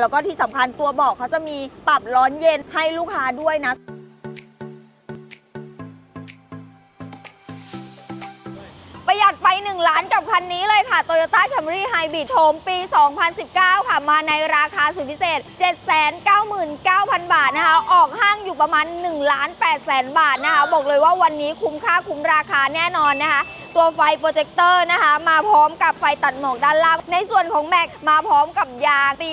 แล้วก็ที่สำคัญตัวเบอกเขาจะมีปรับร้อนเย็นให้ลูกค้าด้วยนะ ประหยัดไป 1 ล้านกับคันนี้เลยค่ะ Toyota Camry Hybrid โฉมปี 2019 ค่ะ มาในราคาสุดพิเศษ 799,000 บาทนะคะ ออกห้างอยู่ประมาณ1ล้าน8แสนบาทนะคะ บอกเลยว่าวันนี้คุ้มค่าคุ้มราคาแน่นอนนะคะ ตัวไฟโปรเจคเตอร์นะคะ มาพร้อมกับไฟตัดหมอกด้านล่าง ในส่วนของแม็กมาพร้อมกับยางปี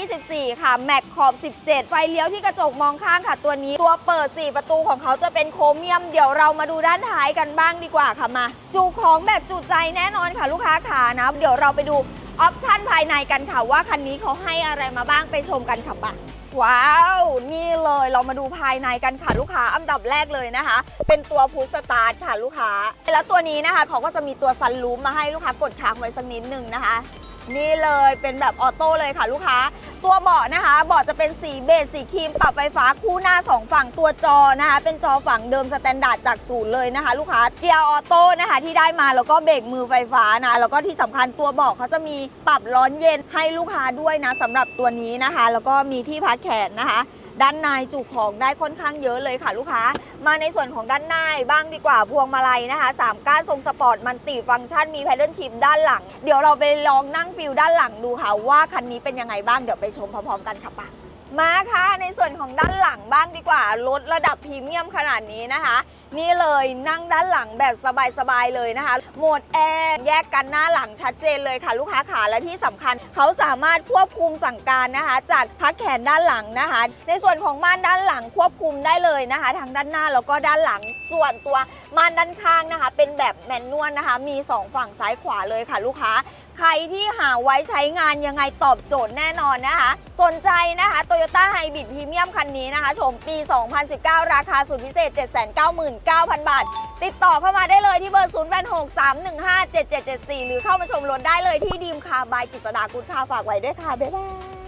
2024 ค่ะแม็กขอบ 17 ไฟเลี้ยวที่กระจกมองข้างค่ะตัวนี้ ตัวเปิด 4 ประตูของเขาจะเป็นโครเมียม เดี๋ยวเรามาดูด้านท้ายกันบ้างดีกว่าค่ะมา จุของแบบจุใจแน่นอนค่ะลูกค้าขานะเดี๋ยวเราไปดูออปชั่นภายในกันค่ะว่าคันนี้เขาให้อะไรมาบ้างไปชมกันค่ะปะ ว้าว นี่เลยเรามาดูภายในกันค่ะลูกค้าอันดับแรกเลยนะคะ เป็นตัวพุชสตาร์ทค่ะลูกค้า แล้วตัวนี้นะคะเขาก็จะมีตัวซันรูมมาให้ลูกค้ากดค้างไว้สักนิดหนึ่งนะคะ นี่เลยเป็นแบบออโต้เลยค่ะลูกค้า ตัวเบาะนะคะเบาะจะเป็นสีเบจสีครีมปรับไฟฟ้าคู่หน้า 2 ฝั่งตัวจอนะคะ เป็นจอฝั่งเดิมสแตนดาร์ดจากศูนย์เลยนะคะ ลูกค้าเกียร์ออโต้นะคะที่ได้มาแล้วก็เบรกมือไฟฟ้านะแล้วก็ที่สำคัญตัวเบาะเขาจะมีปรับร้อนเย็นให้ลูกค้าด้วยนะสำหรับตัวนี้นะคะ แล้วก็มีที่พักแขนนะคะ ด้านในจุของได้ค่อนข้างเยอะเลยค่ะลูกค้า มาในส่วนของด้านในบ้างดีกว่าพวงมาลัยนะคะ3ก้านทรงสปอร์ตมันติฟังก์ชันมีแพดเดิลชิพด้านหลัง เดี๋ยวเราไปลองนั่งฟิลด้านหลังดูค่ะว่าคันนี้เป็นยังไงบ้างเดี๋ยวไปชมพร้อมๆกันค่ะปะ มาค่ะในส่วนของด้านหลังบ้างดีกว่ารถระดับพรีเมียมขนาดนี้นะคะ นี่เลยนั่งด้านหลังแบบสบายๆเลยนะคะโหมดแอร์แยกกันหน้าหลังชัดเจนเลยค่ะ ลูกค้าขาและที่สำคัญ เขาสามารถควบคุมสั่งการนะคะ จากพักแขนด้านหลังนะคะ ในส่วนของม่านด้านหลังควบคุมได้เลยนะคะทางด้านหน้าแล้วก็ด้านหลังส่วนตัวม่านด้านข้างนะคะ เป็นแบบแมนนวลนะคะ มีสองฝั่งซ้ายขวาเลยค่ะ ลูกค้า ใครที่หาไว้ใช้งานยังไงตอบโจทย์แน่นอนนะคะ สนใจนะคะ Toyota Hybrid Premium คันนี้นะคะ ชมปี 2019 ราคาสุดพิเศษ 799,000 บาท ติดต่อเข้ามาได้เลยที่เบอร์ 0863157774 หรือเข้ามาชมรถได้เลยที่ดีมคาบายกิษดากุลคาฝากไว้ด้วยค่ะ บ๊ายบาย